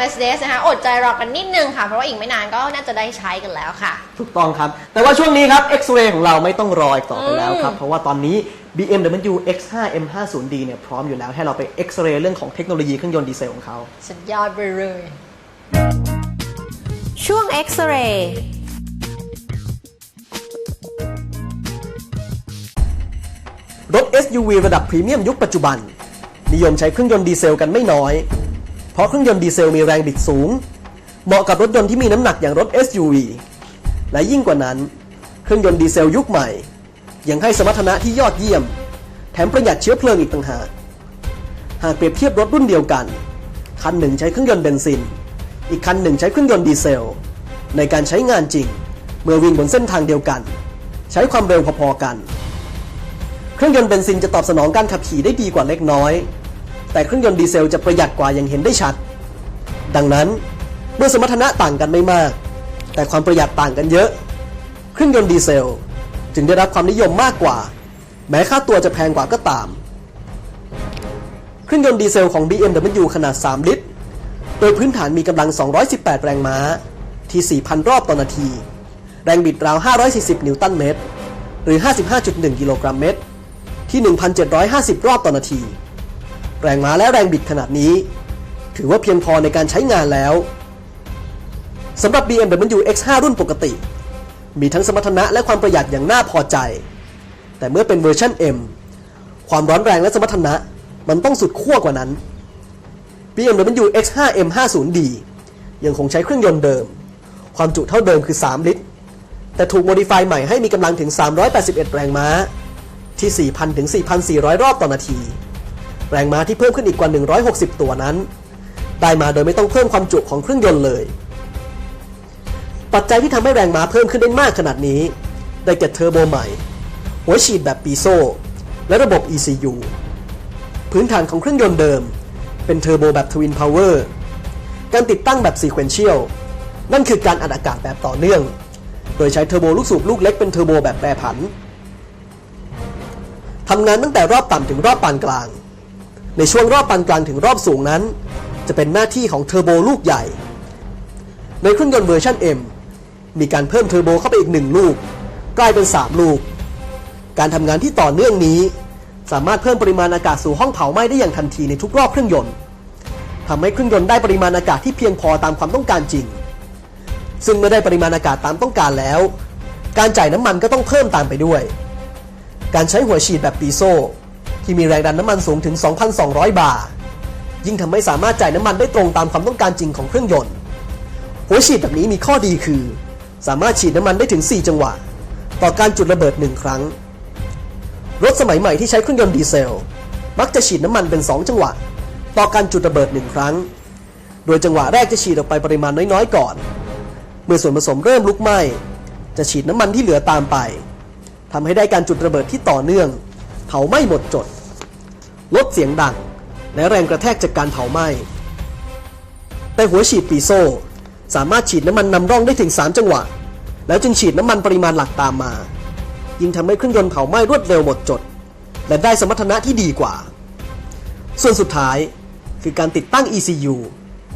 Mercedes นะคะอดใจรอกันนิดนึงค่ะ เพราะว่าอีกไม่นานก็น่าจะได้ใช้กันแล้วค่ะ ถูกต้องครับ แต่ว่าช่วงนี้ครับ X-Ray ของเราไม่ต้องรออีกต่อไปแล้วครับ เพราะว่าตอนนี้ BMW X5 M50D เนี่ยพร้อมอยู่แล้วให้เราไป X-ray เรื่องของเทคโนโลยีเครื่องยนต์ดีเซลของเขาสุดยอดไปเลย ช่วงเอ็กซเรย์รถ SUV ระดับพรีเมียมยุคปัจจุบัน นิยมใช้เครื่องยนต์ดีเซลกันไม่น้อยเพ ราะเครื่องยนต์ดีเซลมีแรงบิดสูง เหมาะกับรถยนต์ที่มีน้ำหนักอย่างรถ SUV และยิ่งกว่านั้น เครื่องยนต์ดีเซลยุคใหม่ ยังให้สมรรถนะที่ยอดเยี่ยม แถมประหยัดเชื้อเพลิงอีกต่างหาก หากเปรียบเทียบรถรุ่นเดียวกัน คันหนึ่งใช้เครื่องยนต์เบนซิน อีกคันหนึ่งใช้เครื่องยนต์ดีเซล ในการใช้งานจริง เมื่อวิ่งบนเส้นทางเดียวกัน ใช้ความเร็วพอๆกัน เครื่องยนต์เบนซินจะตอบสนองการขับขี่ได้ดีกว่าเล็กน้อย แต่เครื่องยนต์ดีเซลจะประหยัดกว่าอย่างเห็นได้ชัด ดังนั้นเมื่อสมรรถนะต่างกันไม่มาก แต่ความประหยัดต่างกันเยอะ เครื่องยนต์ดีเซลจึงได้รับความนิยมมากกว่า แม้ค่าตัวจะแพงกว่าก็ตาม เครื่องยนต์ดีเซลของ BMW ขนาด 3 ลิตร โดยพื้นฐานมีกำลัง 218 แรงม้า ที่ 4,000 รอบต่อนาที แรงบิดราว 540 นิวตันเมตร หรือ 55.1 กิโลกรัมเมตร ที่ 1,750 รอบต่อนาที แรงม้าและแรงบิดขนาดนี้ ถือว่าเพียงพอในการใช้งานแล้วสำหรับ BMW X5 รุ่นปกติ มีทั้งสมรรถนะและความประหยัดอย่างน่าพอใจ แต่เมื่อเป็นเวอร์ชัน M ความร้อนแรงและสมรรถนะมันต้องสุดขั้วกว่านั้น BMW X5 M50D ยังคงใช้เครื่องยนต์เดิม ความจุเท่าเดิมคือ 3 ลิตร แต่ถูกโมดิฟายใหม่ให้มีกำลังถึง 381 แรงม้า ที่ 4,000 ถึง 4,400 รอบต่อนาที แรงม้าที่เพิ่มขึ้นอีกกว่า 160 ตัวนั้น ได้มาโดยไม่ต้องเพิ่มความจุของเครื่องยนต์เลย ปัจจัยที่ทำให้แรงม้าเพิ่มขึ้นได้มากขนาดนี้ ได้แก่เทอร์โบใหม่ หัวฉีดแบบปีโซและระบบ ECU พื้นฐานของเครื่องยนต์เดิม เป็นเทอร์โบแบบทวินพาวเวอร์การติดตั้งแบบซีเควนเชียลนั่นคือการอัดอากาศแบบต่อเนื่อง โดยใช้เทอร์โบลูกสูบลูกเล็กเป็นเทอร์โบแบบแปรผันทำงานตั้งแต่รอบต่ำถึงรอบปานกลาง ในช่วงรอบปานกลางถึงรอบสูงนั้น จะเป็นหน้าที่ของเทอร์โบลูกใหญ่ ในเครื่องยนต์เวอร์ชัน M มีการเพิ่มเทอร์โบเข้าไปอีกหนึ่งลูก กลายเป็น 3 ลูก การทำงานที่ต่อเนื่องนี้ สามารถเพิ่มปริมาณอากาศสู่ห้องเผาไหม้ได้อย่างทันทีในทุกรอบเครื่องยนต์ทำให้เครื่องยนต์ได้ปริมาณอากาศที่เพียงพอตามความต้องการจริง ซึ่งเมื่อได้ปริมาณอากาศตามต้องการแล้ว การจ่ายน้ำมันก็ต้องเพิ่มตามไปด้วย การใช้หัวฉีดแบบปีโซ ที่มีแรงดันน้ำมันสูงถึง 2,200 บาร์ยิ่งทำให้สามารถจ่ายน้ำมันได้ตรงตามความต้องการจริงของเครื่องยนต์ หัวฉีดแบบนี้มีข้อดีคือ สามารถฉีดน้ำมันได้ถึง 4 จังหวะ ต่อการจุดระเบิด 1 ครั้ง รถสมัยใหม่ที่ใช้เครื่องยนต์ดีเซล มักจะฉีดน้ำมันเป็น 2 จังหวะ ต่อการจุดระเบิด 1 ครั้ง โดยจังหวะแรกจะฉีดออกไปปริมาณน้อยๆ ก่อน เมื่อส่วนผสมเริ่มลุกไหม้จะฉีดน้ำมันที่เหลือตามไปทำให้ได้การจุดระเบิดที่ต่อเนื่อง เผาไหม้หมดจด ลดเสียงดัง และแรงกระแทกจากการเผาไหม้ แต่หัวฉีดปีโซสามารถฉีดน้ำมันนำร่องได้ถึง 3 จังหวะ แล้วจึงฉีดน้ำมันปริมาณหลักตามมา ยิ่งทำให้เครื่องยนต์เผาไหม้รวดเร็วหมดจด และได้สมรรถนะที่ดีกว่า ส่วนสุดท้ายคือการติดตั้ง ECU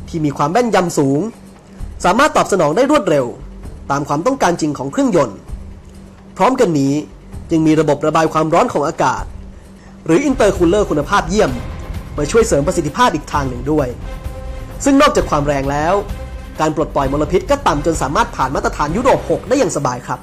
ที่มีความแม่นยำสูง สามารถตอบสนองได้รวดเร็ว ตามความต้องการจริงของเครื่องยนต์ พร้อมกันนี้ยังมีระบบระบายความร้อนของอากาศ หรืออินเตอร์คูลเลอร์คุณภาพเยี่ยม มาช่วยเสริมประสิทธิภาพอีกทางหนึ่งด้วย ซึ่งนอกจากความแรงแล้ว การปลดปล่อยมลพิษก็ต่ำจนสามารถผ่านมาตรฐานยุโรป 6 ได้อย่างสบายครับ